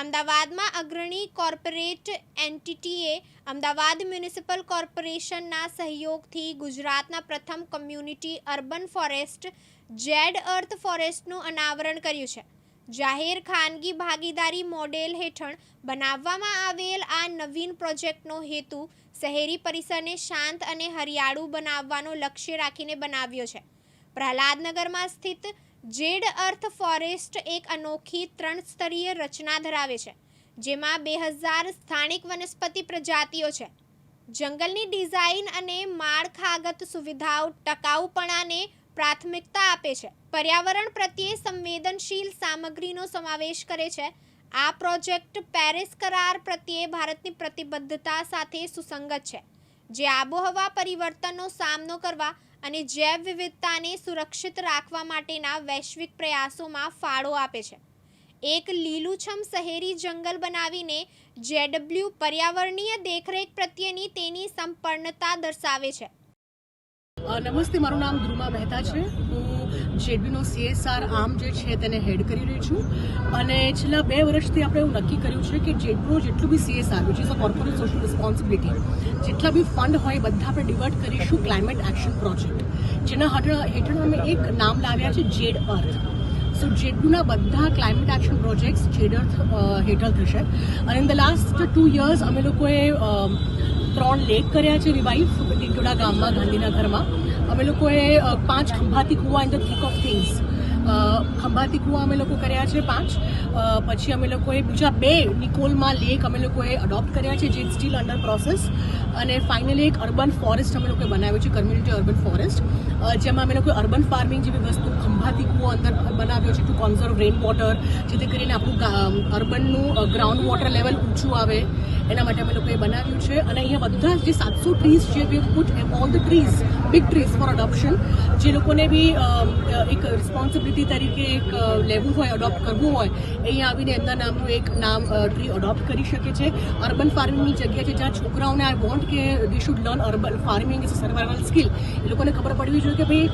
અમદાવાદમાં અગ્રણી corporate એન્ટિટીએ Ahmedabad municipal કોર્પોરેશનના સહયોગથી ગુજરાતના પ્રથમ community urban forest, Z Earth ફોરેસ્ટનું અનાવરણ કર્યું છે. જાહેર ખાનગી ભાગીદારી મોડેલ હેઠળ બનાવવામાં આવેલ આ નવીન પ્રોજેક્ટનો હેતુ શહેરી પરિસરને શાંત અને હરિયાળું બનાવવાનો લક્ષ્ય રાખીને બનાવ્યો છે. પ્રહલાદનગરમાં સ્થિત જેડ અર્થ ફોરેસ્ટ એક અનોખી ત્રણ સ્તરીય રચના ધરાવે છે, જેમાં બે હજાર સ્થાનિક વનસ્પતિ પ્રજાતિઓ છે. જંગલની ડિઝાઇન અને માળખાગત સુવિધાઓ ટકાઉપણાને પ્રાથમિકતા આપે છે. પર્યાવરણ પ્રત્યે સંવેદનશીલ સામગ્રીનો સમાવેશ કરે છે. આ પ્રોજેક્ટ પેરિસ કરાર પ્રત્યે ભારતની પ્રતિબદ્ધતા સાથે સુસંગત છે, જે આબોહવા પરિવર્તનનો સામનો કરવા અને જૈવ વિવિધતાને સુરક્ષિત રાખવા માટેના વૈશ્વિક પ્રયાસોમાં ફાળો આપે છે. એક લીલુંછમ શહેરી જંગલ બનાવીને જેડબ્લ્યુ પર્યાવરણીય દેખરેખ પ્રત્યેની તેની સંપન્નતા દર્શાવે છે. નમસ્તે, મારું નામ ધ્રુમા મહેતા છે. હું જેડબીનો સીએસઆર આર્મ જે છે તેને હેડ કરી રહી છું. અને છેલ્લા બે વર્ષથી આપણે એવું નક્કી કર્યું છે કે જેડબીનું જેટલું B CSR which is a corporate social responsibility જેટલા બી ફંડ હોય બધા આપણે ડિવર્ટ કરીશું ક્લાઇમેટ એક્શન પ્રોજેક્ટ જેના હેઠળ અમે એક નામ લાવ્યા છે જેડ અર્થ. સો જેડબુના બધા climate action projects Z Earth હેઠળ થશે. અને in the last two years અમે લોકોએ ત્રણ લેક કર્યા છે રિવાઇવ ટીટોડા ગામમાં ગાંધીનગરમાં અમે લોકોએ પાંચ ખંભાતી કુવા in the thick of things Khambhati કુવા અમે લોકો કર્યા છે પાંચ. પછી અમે લોકોએ બીજા બે નિકોલમાં લેક અમે લોકોએ અડોપ્ટ કર્યા છે, જે સ્ટીલ અંડર પ્રોસેસ અને ફાઇનલી એક અર્બન ફોરેસ્ટ અમે લોકોએ બનાવ્યું છે કમ્યુનિટી અર્બન ફોરેસ્ટ જેમાં અમે લોકોએ અર્બન ફાર્મિંગ જેવી વસ્તુ ખંભાતી કુવો અંદર બનાવ્યો છે ટુ કોન્ઝર્વ રેન વોટર જેથી કરીને આપણું અર્બનનું ગ્રાઉન્ડ વોટર લેવલ ઊંચું આવે. એના માટે અમે લોકોએ બનાવ્યું છે. અને અહીંયા બધા જે સાતસો ટ્રીઝ છે we put all the trees big trees for adoption જે લોકોને બી એક રિસ્પોન્સિબિલિટી તરીકે એક લેવું હોય અડોપ્ટ કરવું હોય, અહીંયા આવીને એમના નામનું એક નામ ટ્રી અડોપ્ટ કરી શકે છે. અર્બન ફાર્મિંગની જગ્યા છે જ્યાં છોકરાઓને આઈ વોન્ટ કે we should learn urban farming is survival skill એ લોકોને ખબર પડવી જોઈએ કે ભાઈ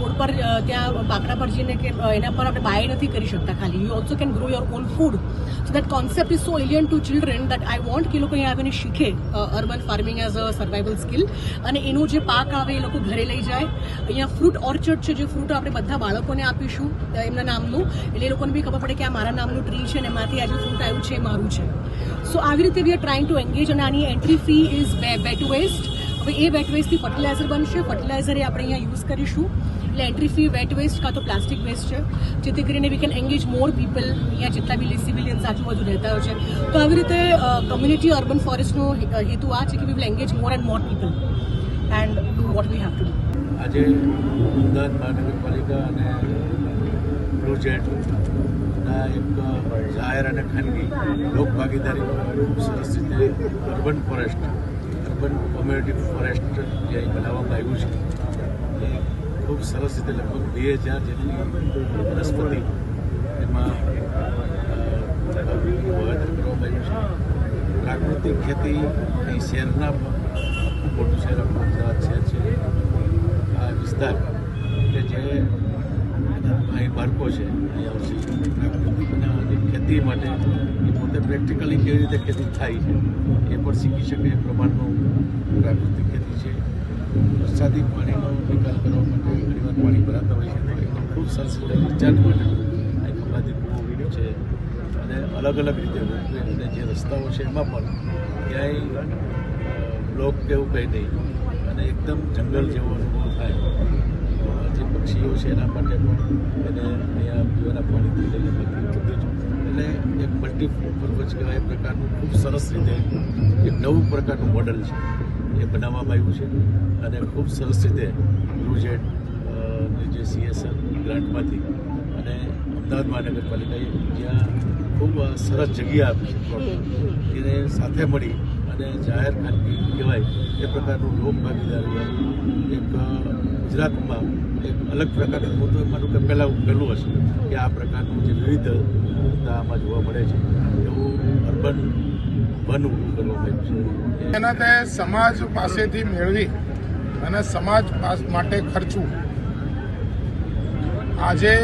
રોડ પર ત્યાં બાકડા પર જઈને કે એના પર આપણે બાય નથી કરી શકતા ખાલી. You also can grow your own food so that concept is so alien to children that I want કે લોકો અહીંયા આવીને શીખે urban farming as a survival skill અને એનું જે પાક આવે એ લોકો ઘરે લઈ જાય. અહીંયા ફ્રૂટ ઓર્ચર્ડ છે, જે ફ્રૂટ આપણે બધા બાળકોને આપીશું એમના નામનું. એટલે એ લોકોને બી ખબર પડે કે આ મારા નામનું ટ્રી છે અને એમાંથી આજે ફ્રૂટ આવ્યું છે, એ મારું છે. સો આવી રીતે we are trying to engage અને આની entry fee is wet waste હવે એ વેટ વેસ્ટથી ફર્ટિલાઇઝર બનશે. ફર્ટિલાઇઝર એ આપણે અહીંયા યુઝ કરીશું. એટલે એન્ટ્રી ફી, વેટ વેસ્ટ કાં તો પ્લાસ્ટિક વેસ્ટ છે, જેથી કરીને we can engage more people અહીંયા જેટલા બી સિવિલિયન્સ આજુબાજુ રહેતા હોય છે. તો આવી રીતે કમ્યુનિટી અર્બન ફોરેસ્ટનો હેતુ આ છે કે we will engage more and more people and do what we have to do આજે અમદાવાદ મહાનગરપાલિકા અને પ્રોજેક્ટ એક જાહેર અને ખાનગી લોકભાગીદારી સરસ રીતે urban forest urban community forest જે બનાવવામાં આવ્યું છે ખૂબ સરસ રીતે લગભગ બે હજાર જેટલી વનસ્પતિ એમાં વાવેતર કરવામાં આવ્યું છે. પ્રાકૃતિક ખેતી એ શહેરના મોટું શહેર આપણું ગુજરાત શહેર છે. આ વિસ્તાર કે જે અહીં બાળકો છે અહીંયા આવશે. પ્રાકૃતિક અને ખેતી માટે એ પોતે પ્રેક્ટિકલી કેવી રીતે ખેતી થાય છે, એ પણ શીખી શકે એ પ્રમાણનું વરસાદી પાણીનો નિકાલ કરવા માટે ઘણીવાર પાણી ભરાતા હોય છે. તો ખૂબ સરસ રીતે રિચાર્જ માટે અહીં ખંભાતી કૂવો છે. અને અલગ અલગ રીતે અને જે રસ્તાઓ છે એમાં પણ ક્યાંય બ્લોક કે એવું કંઈ નહીં. અને એકદમ જંગલ જેવો અનુભવ થાય. જે પક્ષીઓ છે એના માટે પણ એને અહીંયા પીવાના પાણીથી લઈને બધું એટલે એક મલ્ટીપર્પઝ કહેવાય એ પ્રકારનું ખૂબ સરસ રીતે એક નવું પ્રકારનું મોડલ છે. એ બનાવવામાં આવ્યું છે. અને ખૂબ સરસ રીતે બ્લુજેટ જે સીએસઆર ગ્રાન્ટમાંથી અને અમદાવાદ મહાનગરપાલિકાએ જ્યાં ખૂબ સરસ જગ્યા આપી છે એને સાથે મળી અને જાહેર ખાનગી કહેવાય એ પ્રકારનું લોક ભાગીદારી એક ગુજરાતમાં એક અલગ પ્રકારનું હું તો માનું કે પહેલાં પહેલું હશે કે આ પ્રકારનું જે વિવિધતા આમાં જોવા મળે છે. એવું અર્બન છે. એના તે સમાજ પાસેથી મેળવી અને સમાજ માટે ખર્ચવું. આજે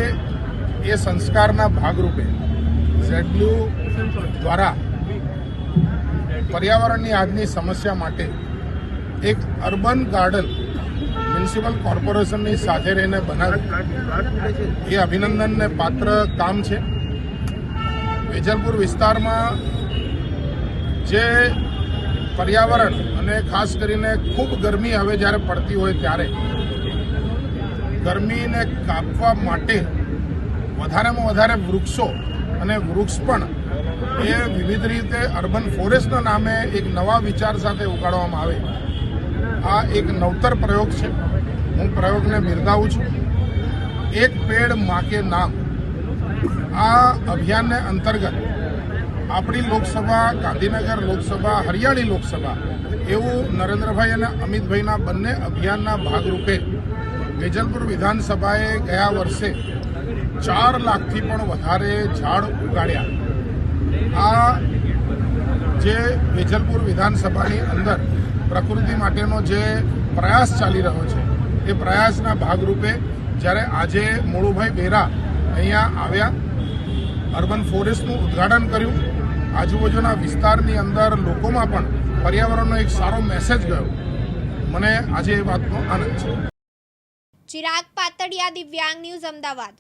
એ સંસ્કારના ભાગરૂપે ઝેડબ્લ્યુ દ્વારા પર્યાવરણની આજની સમસ્યા માટે એક અર્બન ગાર્ડન મ્યુનિસિપલ કોર્પોરેશનની સાથે રહીને બનાવ્યું. એ અભિનંદનને પાત્ર કામ છે. વેજલપુર વિસ્તારમાં જે પર્યાવરણ અને ખાસ કરીને ખૂબ ગરમી હવે જ્યારે પડતી હોય ત્યારે ગરમીને કાપવા માટે વધારેમાં વધારે વૃક્ષો અને વૃક્ષ પણ એ વિવિધ રીતે અર્બન ફોરેસ્ટના નામે એક નવા વિચાર સાથે ઉગાડવામાં આવે. આ એક નવતર પ્રયોગ છે. હું પ્રયોગને બિરદાવું છું. એક પેડ માકે નામ. આ અભિયાનને અંતર્ગત આપણી લોકસભા, ગાંધીનગર લોકસભા, હરિયાળી લોકસભા, એવું નરેન્દ્રભાઈ અને અમિતભાઈના બંને અભિયાનના ભાગરૂપે વેજલપુર વિધાનસભાએ ગયા વર્ષે ચાર લાખથી પણ વધારે ઝાડ ઉગાડ્યા. આ જે વેજલપુર વિધાનસભાની અંદર પ્રકૃતિ માટેનો જે પ્રયાસ ચાલી રહ્યો છે, એ પ્રયાસના ભાગરૂપે જ્યારે આજે મોળુભાઈ બેરા અહીંયા આવ્યા, અર્બન ફોરેસ્ટનું ઉદ્ઘાટન કર્યું આજુબાજુના વિસ્તારની અંદર લોકોમાં પણ પર્યાવરણનો એક સારો મેસેજ ગયો. મને આજે એ વાતનો આનંદ છે. ચિરાગ પાતળિયા, દિવ્યાંગ ન્યૂઝ, અમદાવાદ.